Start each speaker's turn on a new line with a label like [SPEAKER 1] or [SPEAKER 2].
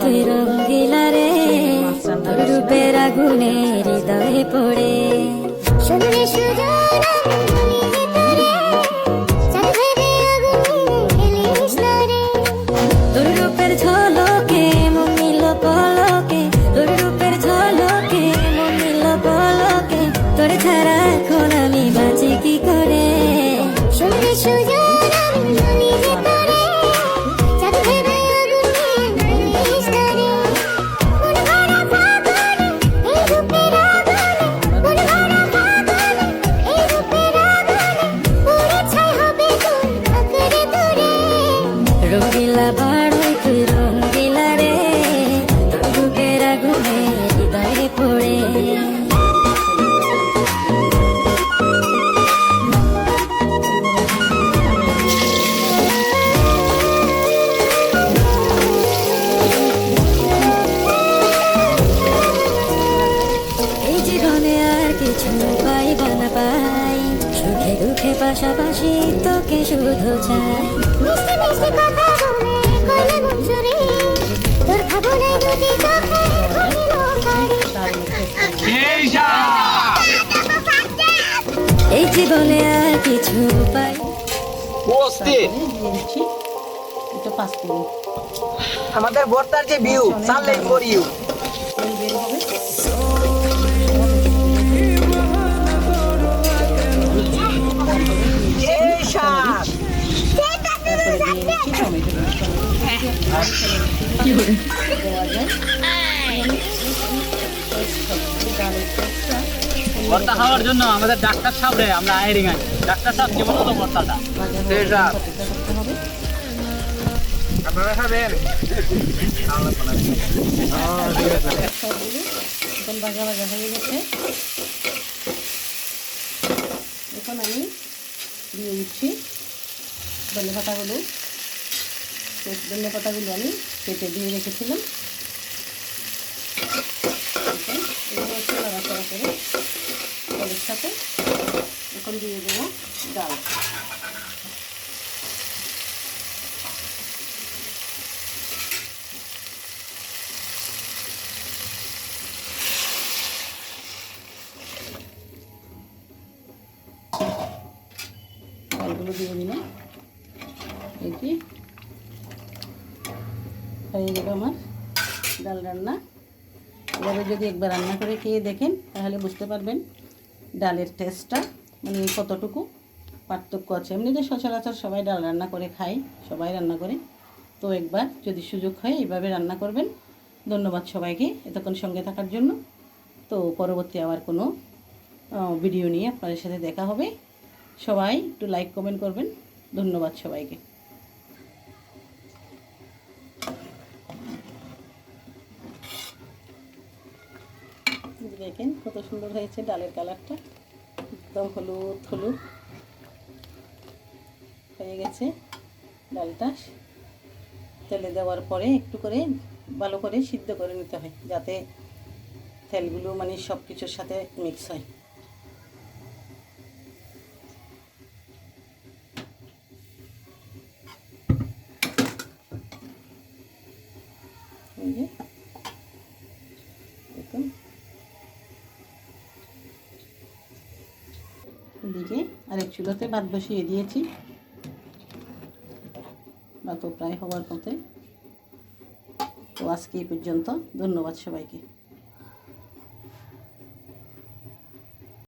[SPEAKER 1] তুই রঙ্গিলা রে তোর রূপের আগুনে হৃদয়ে পড়ে
[SPEAKER 2] সুজন খেলিস
[SPEAKER 1] তোর ছাড়া এখন আমি বাঁচি কি করে? রঙ্গিলা বড়ই তুই রঙ্গিলা রে তোর রূপের আগুনে হৃদয়ে পড়ে কিছু পাইবা না দুঃখে পাশাপাশি তোকে শুধু চাই।
[SPEAKER 2] মিষ্টি মিষ্টি কথা বলে কইলে তোর ভাবনায় যদি চোখে
[SPEAKER 1] এই জীবনে আর কিছু পাই।
[SPEAKER 3] আমাদের ভোটার যে ভিউ সামনে ফর ইউ
[SPEAKER 4] ভর্তা খাওয়ার জন্য আমাদের ডাক্তার সাহেব আমরা আইরিং আছি। ডাক্তার সাহেব কেমন হতো ভর্তাটা?
[SPEAKER 3] আপনারা খাবেন?
[SPEAKER 5] গেছে এখন আমি দিয়ে দিচ্ছি ধনে পাতাগুলো ধনে পাতাগুলো আমি কেটে দিয়ে রেখেছিলাম। এগুলো করে সাথে এখন দিয়ে দেবো ডাল। ডালগুলো দিয়ে দিলাম। এই হয়ে যাবে আমার ডাল রান্না। এভাবে যদি একবার রান্না করে খেয়ে দেখেন, তাহলে বুঝতে পারবেন ডালের টেস্টটা মানে কতটুকু পার্থক্য আছে। এমনিতে সচরাচর সবাই ডাল রান্না করে খায়, সবাই রান্না করে। তো একবার যদি সুযোগ হয়, এইভাবে রান্না করবেন। ধন্যবাদ সবাইকে এতক্ষণ সঙ্গে থাকার জন্য। তো পরবর্তী আবার কোনো ভিডিও নিয়ে আপনাদের সাথে দেখা হবে। সবাই একটু লাইক কমেন্ট করবেন। ধন্যবাদ সবাইকে। দেখেন কত সুন্দর হয়েছে ডালের কালারটা। একদম হলুদ হলুদ। হয়ে গেছে ডালটা। তেলে দেওয়ার পরে একটু করে ভালো করে সিদ্ধ করে নিতে হয়, যাতে তেলগুলো মানে সব কিছুর সাথে মিক্স হয়। এই যে দেখুন এদিকে আরেক চুলোতে ভাত বসিয়ে দিয়েছি। ভাতও প্রায় হওয়ার পথে। তো আজকে এই পর্যন্ত। ধন্যবাদ সবাইকে।